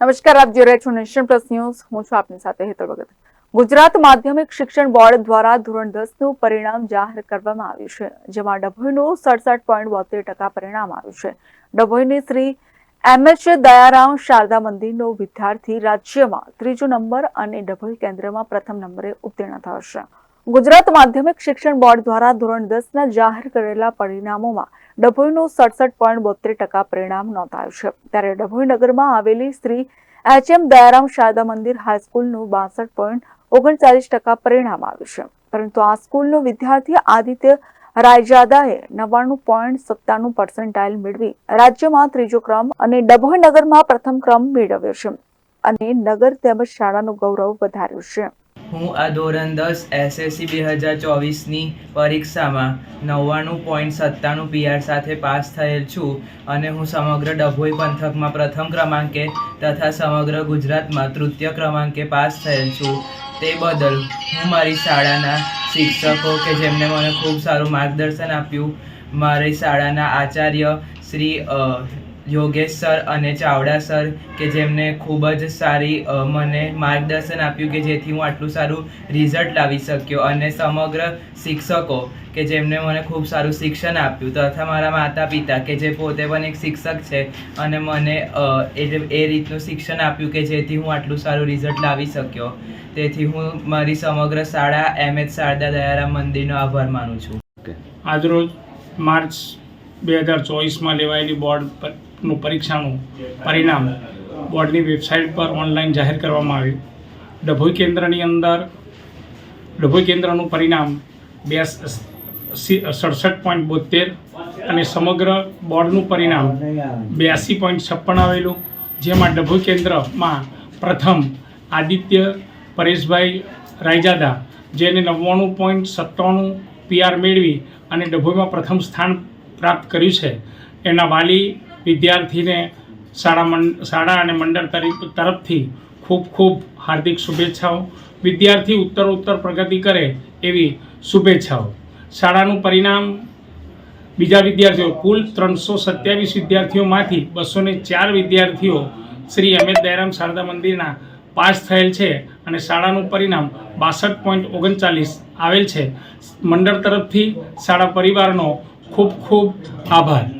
નમસ્કાર, આપ જોઈ રહ્યા છો નેશન પ્લસ ન્યૂઝ. હું છું આપની સાથે હેતલ ભગત. ગુજરાત માધ્યમિક શિક્ષણ બોર્ડ દ્વારા ધોરણ દસનું પરિણામ જાહેર કરવામાં આવ્યું છે, જેમાં ડભોઈનું સડસઠ પોઈન્ટ બોતેર ટકા પરિણામ આવ્યું છે. ડભોઈની શ્રી એમ એચ દયારામ શારદા મંદિરનો વિદ્યાર્થી રાજ્યમાં ત્રીજો નંબર અને ડભોઈ કેન્દ્રમાં પ્રથમ નંબરે ઉત્તીર્ણ થયો છે. ગુજરાત માધ્યમિક શિક્ષણ બોર્ડ દ્વારા ધોરણ દસના જાહેર કરેલા પરિણામોમાં ડભોઈનું સડસઠ પોઈન્ટ બોતેર ટકા પરિણામ નોંધાયું છે. ત્યારે ડભોઈ નગરમાં આવેલી શ્રી એચ એમ દયારામ શારદા મંદિર હાઈસ્કૂલનું બાસઠ પોઈન્ટ ઓગણચાલીસ ટકા પરિણામ આવ્યું છે. પરંતુ આ સ્કૂલનો વિદ્યાર્થી આદિત્ય રાયજાદાએ નવ્વાણું પોઈન્ટ સત્તાણું પર્સન્ટાઇલ મેળવી રાજ્યમાં ત્રીજો ક્રમ અને ડભોઈ નગરમાં પ્રથમ ક્રમ મેળવ્યો છે. અને નગર તેમજ શાળાનું ગૌરવ વધાર્યું છે. હું આ ધોરણ દસ એસએસસી બે હજાર ચોવીસની પરીક્ષામાં નવ્વાણું પોઈન્ટ સત્તાણું પીઆર સાથે પાસ થયેલ છું અને હું સમગ્ર ડભોઈ પંથકમાં પ્રથમ ક્રમાંકે તથા સમગ્ર ગુજરાતમાં તૃતીય ક્રમાંકે પાસ થયેલ છું. તે બદલ હું મારી શાળાના શિક્ષકો કે જેમણે મને ખૂબ સારું માર્ગદર્શન આપ્યું, મારી શાળાના આચાર્ય શ્રી યોગેશ સર અને ચાવડા સર કે જેમને ખૂબ જ સારી મને માર્ગદર્શન આપ્યું કે જેથી હું આટલું સારું રિઝલ્ટ લાવી શક્યો અને સમગ્ર શિક્ષકો કે જેમને મને ખૂબ સારું શિક્ષણ આપ્યું તથા મારા માતા પિતા કે જે પોતે પણ એક શિક્ષક છે અને મને એ એ રીતનું શિક્ષણ આપ્યું કે જેથી હું આટલું સારું રિઝલ્ટ લાવી શક્યો. તેથી હું મારી સમગ્ર શાળા એમ. એચ. શારદા દયારામ મંદિરનો આભાર માનું છું. આજરોજ માર્ચ બે હજાર ચોવીસમાં લેવાયેલી બોર્ડ પરનું પરીક્ષાનું પરિણામ બોર્ડની વેબસાઇટ પર ઓનલાઈન જાહેર કરવામાં આવ્યું. ડભોઈ કેન્દ્રની અંદર ડભોઈ કેન્દ્રનું પરિણામ બે સડસઠ પોઈન્ટ બોતેર અને સમગ્ર બોર્ડનું પરિણામ બ્યાસી પોઈન્ટ છપ્પન આવેલું, જેમાં ડભોઈ કેન્દ્રમાં પ્રથમ આદિત્ય પરેશભાઈ રાયજાદા, જેને નવ્વાણું પોઈન્ટ સત્તાણું પીઆર મેળવી અને ડભોઈમાં પ્રથમ સ્થાન પ્રાપ્ત કર્યું છે. એના વાલી વિદ્યાર્થીને શાળા મંડ શાળા અને મંડળ તરી- તરફથી ખૂબ ખૂબ હાર્દિક શુભેચ્છાઓ. વિદ્યાર્થી ઉત્તર ઉત્તર પ્રગતિ કરે એવી શુભેચ્છાઓ. શાળાનું પરિણામ, બીજા વિદ્યાર્થીઓ, કુલ ત્રણસો સત્યાવીસ વિદ્યાર્થીઓમાંથી બસો ચાર વિદ્યાર્થીઓ શ્રી અમિત દયારામ શારદા મંદિરના પાસ થયેલ છે અને શાળાનું પરિણામ બાસઠ પોઈન્ટ ઓગણચાલીસ આવેલ છે. મંડળ તરફથી શાળા પરિવારનો ખૂબ ખૂબ આભાર.